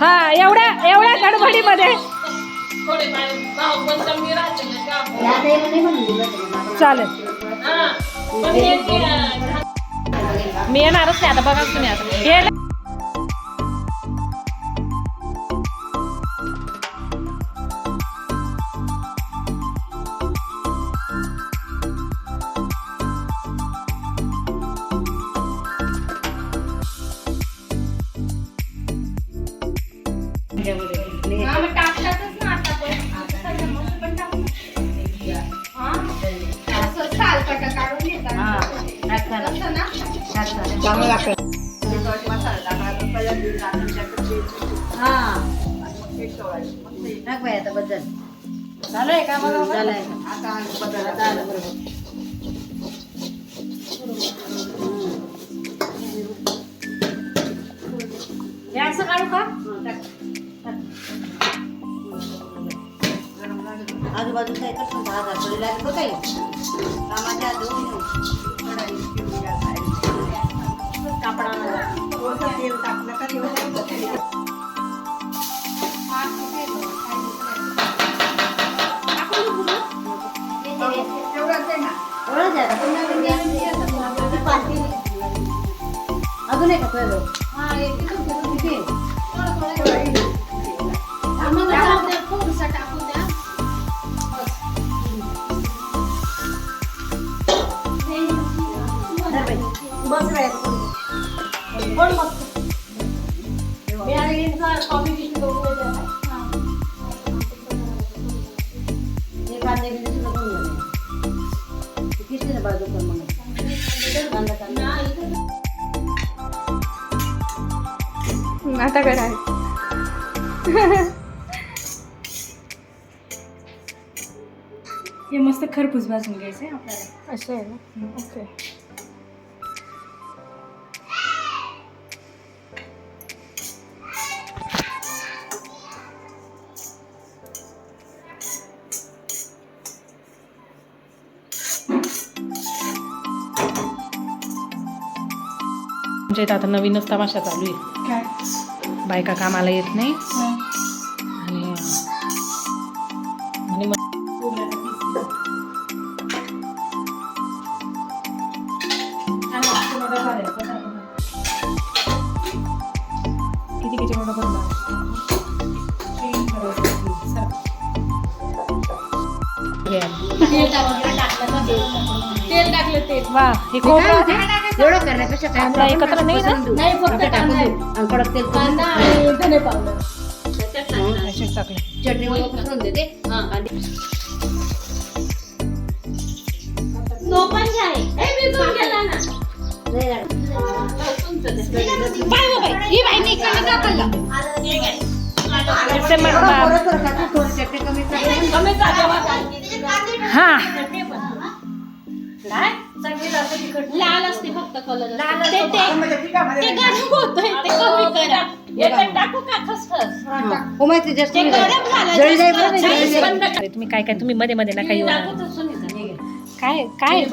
हा एवढ्या एवढ्या गडबडीमध्ये चालेल. हा हे मी येणारच नाही आता बघा तुम्ही आता. हे झालंय का झालंय आता आलं बरोबर हे? असं काढू का आजूबाजूचा येतात पण दहा हजार तरी लागेल बघा हे. कामाच्या आत दोन येऊ. थोडंसं तेल टाकलं का? तेवढं एवढंच आहे आता. पुन्हा वेगळी असते आता. हे कांदे बिंदे सुद्धा कोण घेणार? ते कितीच्या बाजू कर मग. कांदा, कांदा. आता करा. हे मस्त खरपूस भाजून घ्यायचंय आपल्याला. असं आहे ना? ओके. आमच्या इथं आता नवीनच तमाशा चालू आहे. बायका कामाला येत नाही. आणि किती किती मोठं तेल टाकलं ते वा हे एवढं करण्यापेक्षा काय कांदा एकत्र नाही ना? नाही फक्त टाकून कांदा देऊ. आणि कडक तेल कांदा आणि धने पावडर असेच टाकले चटणी वगैरे पसरून देते. आणि तो पण घ्या हे. हे भिजून गेला ना नाही लागत. ते मग बा- थोडं टाकू, थोडी चटणी. कमी टाका. हा. काय? तिखट लाल असते फक्त कलर ते ते ते गरम होतंय ते कमी करा. याच्यात टाकू का? खसखस हो, माहिती जास्त ते नाही गरम झालं जळी जाई बरं, जास्त जळी गॅस जाई. बंद करा. अरे तुम्ही काय काय तुम्ही मध्ये मध्ये नका येऊ. टाकू तर सुनीता. काय काय?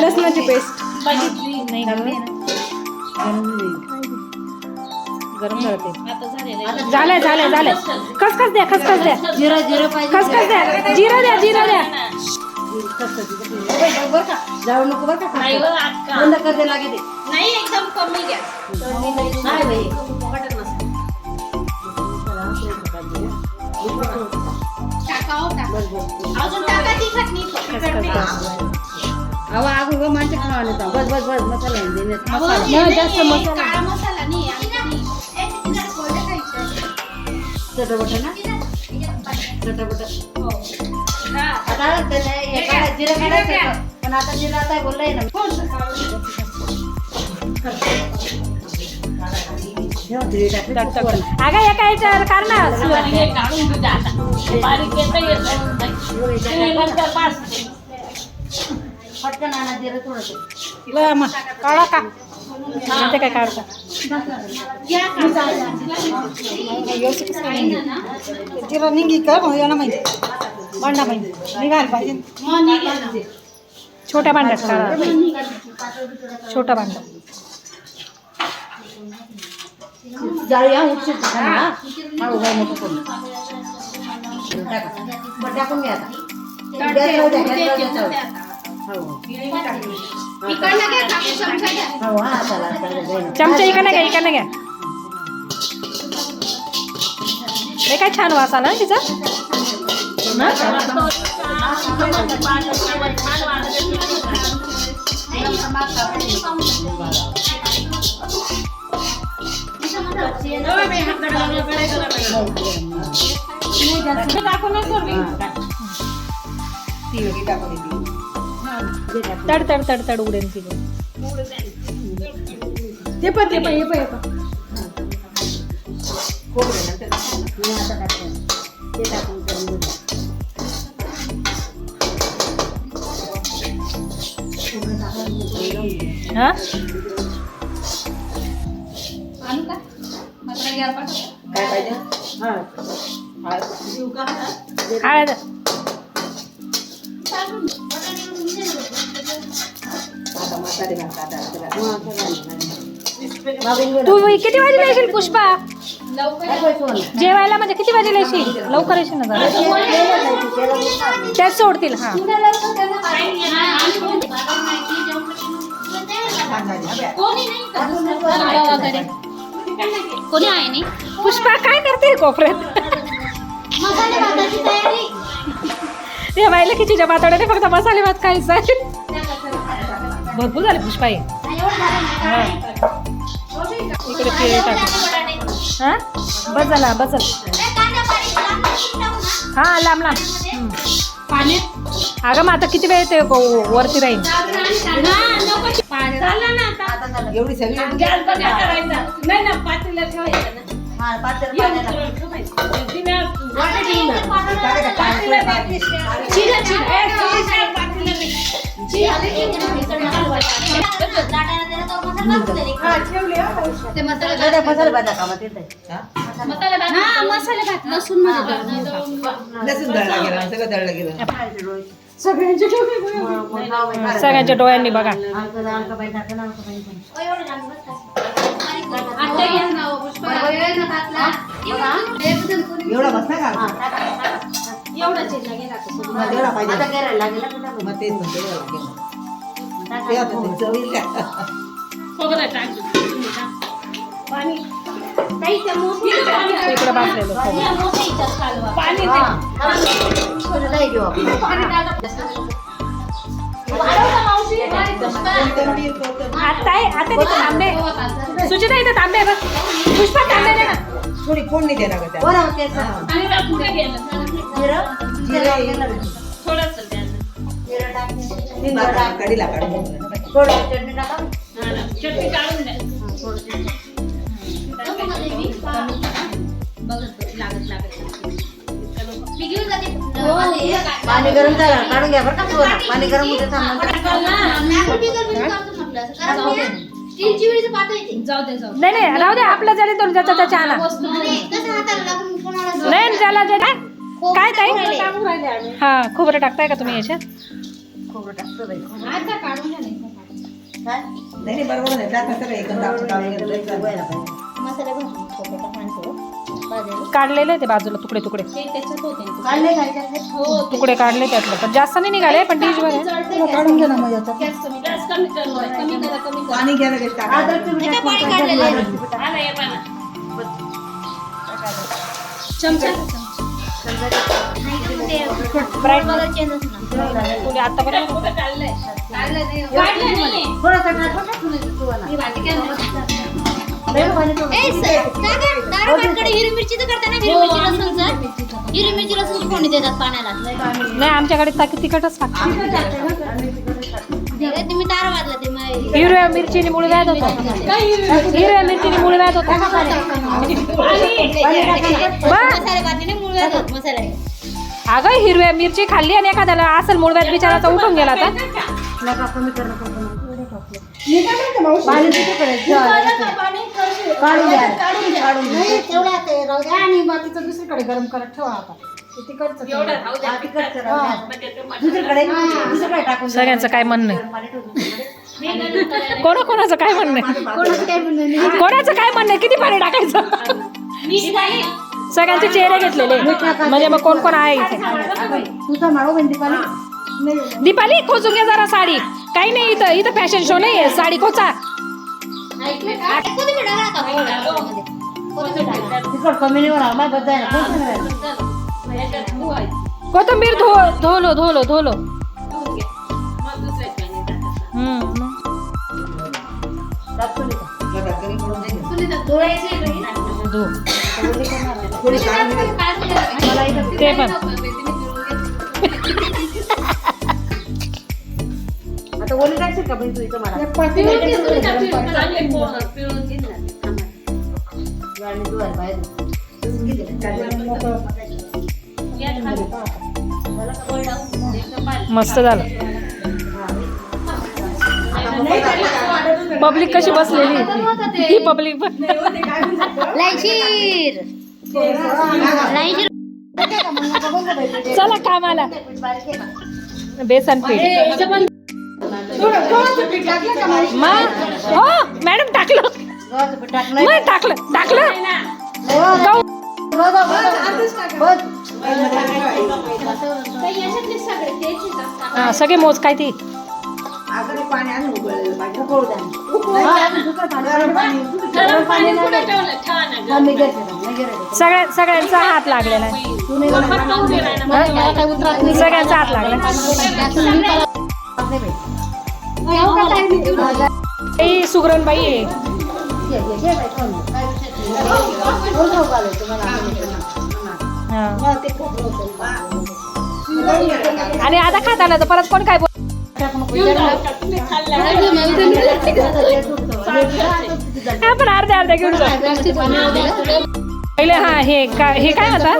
लसणाची पेस्ट बघितली. नाही. गरम झालं ते. आता झालेलं आहे. झालंय झालंय झालंय. खसखस द्या खसखस द्या. जिरं जिरं पाहिजे. खसखस द्या जिरं द्या जिरं द्या. बरं का जाऊ नको बरं का अक्का. बंद करते लागे ते नाही एकदम कमी गॅस नाही बाई टाका हो, टाका. अजून टाका तिखट नाही खसखस द्या. अहो अगं गं माणसं खावाले तर बस बस बस मसाला आहे, देण्यात. अहो, मसाला हे नाही, जास्त नाही, मसाला. काळा मसाला नाही आणि नाही. चटपट ना चटपट हा. आता त्याला हे काढा- जिरं काढायचं होतं. पण आता जिरं आता बोललंय ना टाक, टाक. अगं एका याच्यावर काढ ना हे काढून घेऊ आता. बारीक येतं येतं ते नंतर पाच. पटकन आणा जिरं थोडंसं का ते काय काढता. तिला निघी का मग याला माहिती. भांडा माहिती. निघायला पाहिजे. छोट्या भांड्यात काढा. छोटा भांडा. जाळी हा उठशी हा हळू हळू नको करू बरं, टाकून घ्या आता. हा, ना. चमचा इकडनं घ्या इकडनं घ्या हे काय छान वास आला ना तिचा तड तड तड तड उडेल ती ते पण ते पण हे पण हे पण. हा? आणू का? काय पाहिजे? हा. हळद. तू किती वाजेला येशील पुष्पा? जेवायला म्हणजे किती वाजेला येशील? लवकर येशील ना जरा. त्याच सोडतील हा. कोणी आहे नाही? पुष्पा काय करते कोपऱ्यात? मसाले भाताची तयारी. ते व्हायला खिचीच्या पातोड्याने फक्त मसाले भात खायचा भरपूर झाले पुष्पा हे. हा. इकडे पिळे टाक. हा? बस झाला बस झाला हा लांब लांब. पाण्यात अगं मग आता किती वेळ ते व- वरती राहील झालं ना आता आता झालं. एवढी सगळी गॅस बंद करायचा नाही ना पातेलं ठेवायचं. ना हा, पातेलं भात मग भात हा भात लसूणमध्ये लसूण दळला गेला सगळं दळलं गेलं सगळ्यांच्या डोळ्यांनी बघा ना, आता ना, पुष्पा. एवढा बसला का एवढा चिरला गेला तो. मग तेवढा पाहिजे आता करायला लागेल ना, कुठं पण. मग तेच म्हणते एवढा लागेल. टाका. ते आता ते चवील का खोबरं टाक. पाणी काही त्या मोठीचं पाणी टाक. इकडं बसलेलं खोबरं. या मोठीच्यात कालवा. पाणी हा, दे. घेऊ आपण. पाणी टाक. पुष्पा. आता आहे आता तिथे तांबे सुचिता इथे तांबे आहे बघ पुष्पा तांबे दे ना थोडी फोडणी दे ना गं त्याला. बरं, तेच आहे. आणि टाकून दे गेलं. जिरं, जिरं केलं. थोडंसं द्या ना. जिरं टाक. हिंग बरं, टाक. कढीला काढून घे. थोडं चटणी टाका. हा ना. चटणी काढून द्या. हा, थोडं चटणी. बघत लागत लागत मी घेऊन जाते पाणी गरम झालं काढून घ्या बरं का. पाणी गरम होते थांबा. जाऊ दे जाऊ नाही नाही राहू दे आपलं जरी तो ज्याचा त्याच्या आणा नाही ज्याला जे काय ताई हा खोबरं टाकताय का तुम्ही याच्यात खोबरं टाकतो बाई. आता काढून घ्या नाही. काय? नाही नाही, बरोबर नाही टाका सगळं एकत्र आपण काढून घेतलं तरी चालेल. व्हायला पाहिजे. मसाले भरून खोबरं टाका आणि थोडं भाजायला. काढलेले ते बाजूला तुकडे तुकडे. काढले असले? हो तुकडे काढले त्यातलं पण जास्त नाही निघाले पण डिशवर आहे काढून घे ना मग याच्यात. पाणी टाका. अद्रकचं बी टाकून आहे. हे. चमचा ब्राईट तुला आतापर्यंत काढलंय काढलं नाही थोडंसं टाक, बरं का, थोडं सुवाना. भाजी काय नाही. लय भाजी थोडं. हिरवी मिरची तर करताना हिरवी मिरची लसूणचं हिरवी मिरची लसूणची फोडणी देतात पाण्याला नाही आमच्याकडे ताकी तिखटच टाकते ते तुम्ही तारा वाजला ते हिरव्या मिरचीने मुळे व्याध होतो. हिरव्या मिरचीने मुळे व्याध होतो. अगं हिरव्या मिरची खाल्ली आणि एखाद्याला असेल मुळव्यात बिचाराचा उठून गेला तर? आणि बाकीचं दुसरीकडे गरम करत ठेवा आता. सगळ्यांचं काय म्हणणं कोणा कोणाचं काय म्हणणं आहे? कोणाचं काय म्हणणं आहे? किती पाणी टाकायचं? सगळ्यांचे चेहरे घेतलेले. म्हणजे मग कोण कोण आहे इथे? दीपाली. खोचून घे जरा साडी. काही नाही इथं. इथं फॅशन शो नाही साडी खोचा. कोथिंबीर टाका आता पोळ्यामध्ये. ते पण आता ओली टाकशील का तू इथं मला एक पातेलं ठेवलं गरम पाणी. मस्त झालं पब्लिक कशी बसलेली? ही पब्लिक लाईशीर. लाईशीर. चला कामाला. बेसन पीठ. हो मॅडम टाकलं. मग टाकलं टाकलं. सगळे मोज काय ती? पाणी आणून उकळलेलं पाहिजे. उकळू. सगळ्या सगळ्यांचा हात लागलेला आहे. सगळ्यांचा हात लागला. ही आहे घे बाई? हा. हा, होतं. आणि आता खात आलं तर परत कोण काय बोल आपण अर्ध्या अर्ध्या घेऊन पहिले हा हे काय हे काय होता?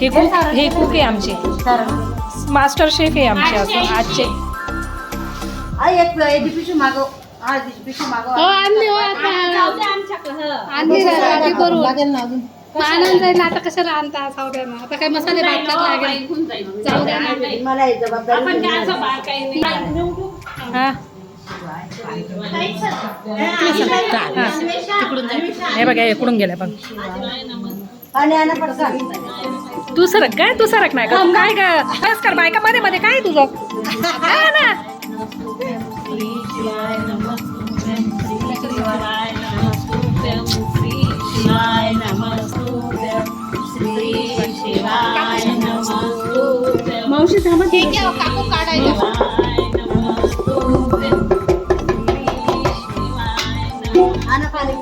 हे कुक हे कुक आहे आमचे. मास्टर शेफ आहे आमचे अजून आजचे. पिशवी मागव हा पिशवी मागव लागेल ना अजून. आनंद जाईल आता कशाला आणता? जाऊ द्या ना. आता काय मसाले भात लागेल. जाऊ द्या ना. मला ही जबाबदारी नाही. हा. हा. हे. बघा हे इकडून गेल्या बघ. पाणी तू सरक काय? तू सरक नाही का? काय बस कर बायका मध्ये मध्ये. काय तुझं? ना. थांबा हे घ्या, काकू काढायला आणा पाणी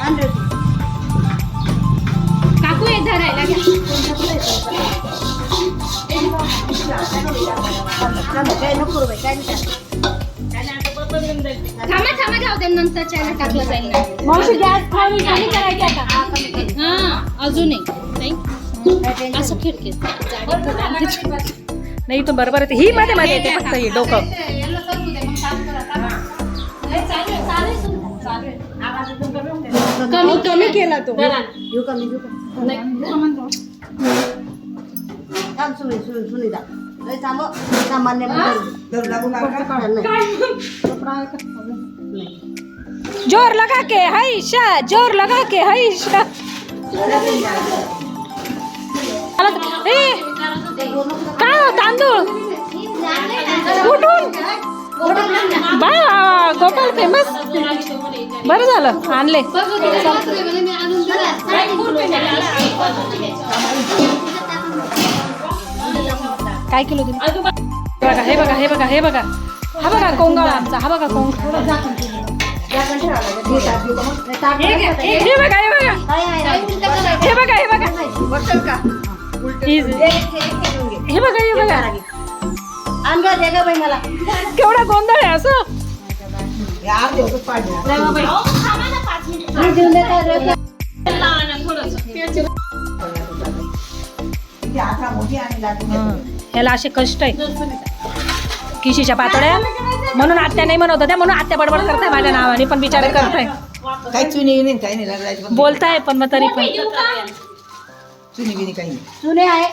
आण रे. काकू हे धरायला घ्या थांबा, काय नको करू बाई, काय नाही करायचं. थांबा थांबा जाऊ दे नंतर चायला टाकलं जाईल ना मावशी गॅस खाली खाली करायची आता हा अजून एक काय टेन्शन असं खिडकीत नाही तू बरोबर ही मध्ये मध्ये येते फक्त ही डोकं. कमी कमी केला तो. घेऊ घेऊ सुनी थांब सामान्य. ज़ोर लगा के हैशा ज़ोर लगा के हैशा ए! काय हो, तांदूळ? कुठून? बा गोपाल फेमस बरं झालं आणले. काय किलो दिली बघा हे बघा हे बघा हे बघा. हा बघा कोंगाळ आमचा. हा बघा कोंगाळ. हे बघा हे बघा. हे बघा हे बघा. ही- हे बघा हे बघा. बाई मला? केवढा गोंधळ आहे असं. ह्याला असे कष्ट आहे. किशीच्या पातोड्या म्हणून आत्या नाही म्हणत होत्या म्हणून आत्या बडबड करताय माझ्या नावाने पण बिचारे करताय. काही चुनी काही नाही बोलताय पण मग तरी पण. चुनी बिनी काही नाही. जुने आहे.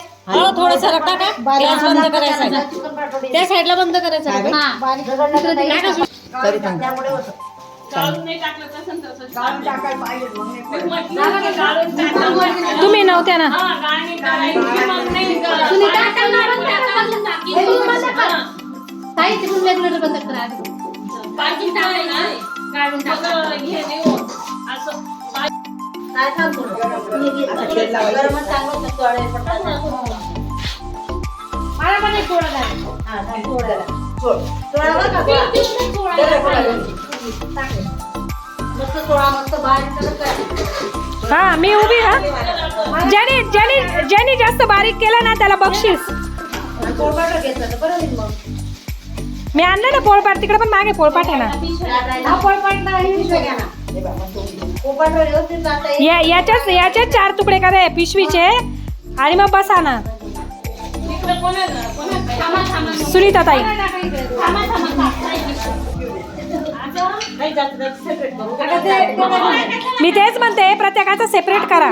थोडस रक्ता का? गॅस बंद करायचा त्या साईडला बंद करायचं? हा. तरी पण तुम्ही नव्हत्या ना? ताई बंद करा. काय. हे घे. गरमच चांगलं होतं, तोडायला पडतात. मला पण एक गोळा द्या. हा, बरं का. जरा घे. मस्त मस्त बारीक. हा मी उभी हा ज्याने ज्याने ज्याने जास्त बारीक केलं ना त्याला बक्षीस आणि तोडपाटं घेतलं तर बरं होईल मग. मी आणलं ना पोळपाट तिकडे पण मागे पोळपाट आहे ना हा, ही पिशव्या घ्या ना. हे बघा, मस्त होईल. या याच्याच याच्याच चार तुकडे करा पिशवीचे? आणि मग बसा ना सुनीता ताई. मी तेच म्हणते प्रत्येकाचं सेपरेट करा.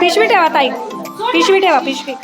पिशवी ठेवा ताई पिशवी ठेवा पिशवी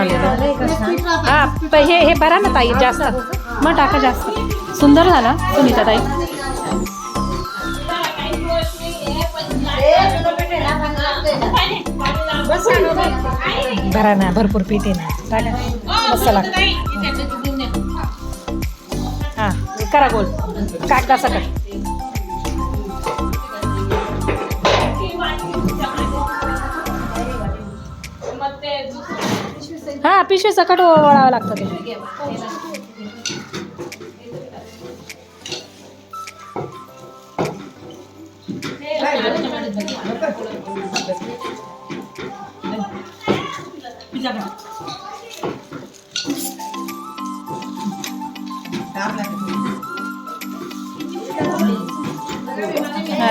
आलेलं हा प- हे हे भरा ना ताई जास्त. मग टाका जास्त. सुंदर झाला सुनीता ताई. भरा ना भरपूर पीठ आहे ना. टाका मस्त लागतं हा करा गोल. कागदा सकट हां पिशवी सकट वळावं लागतं ते.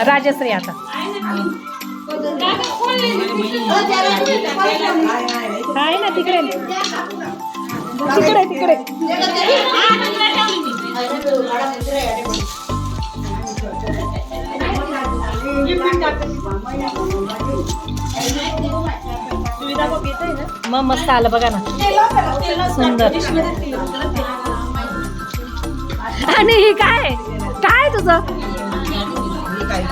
राजश्री आता. आहे ना तिकडे. तिकडे तिकडे. मग मस्त आलं बघा ना. सुंदर. आणि हे काय? काय तुझं? काय?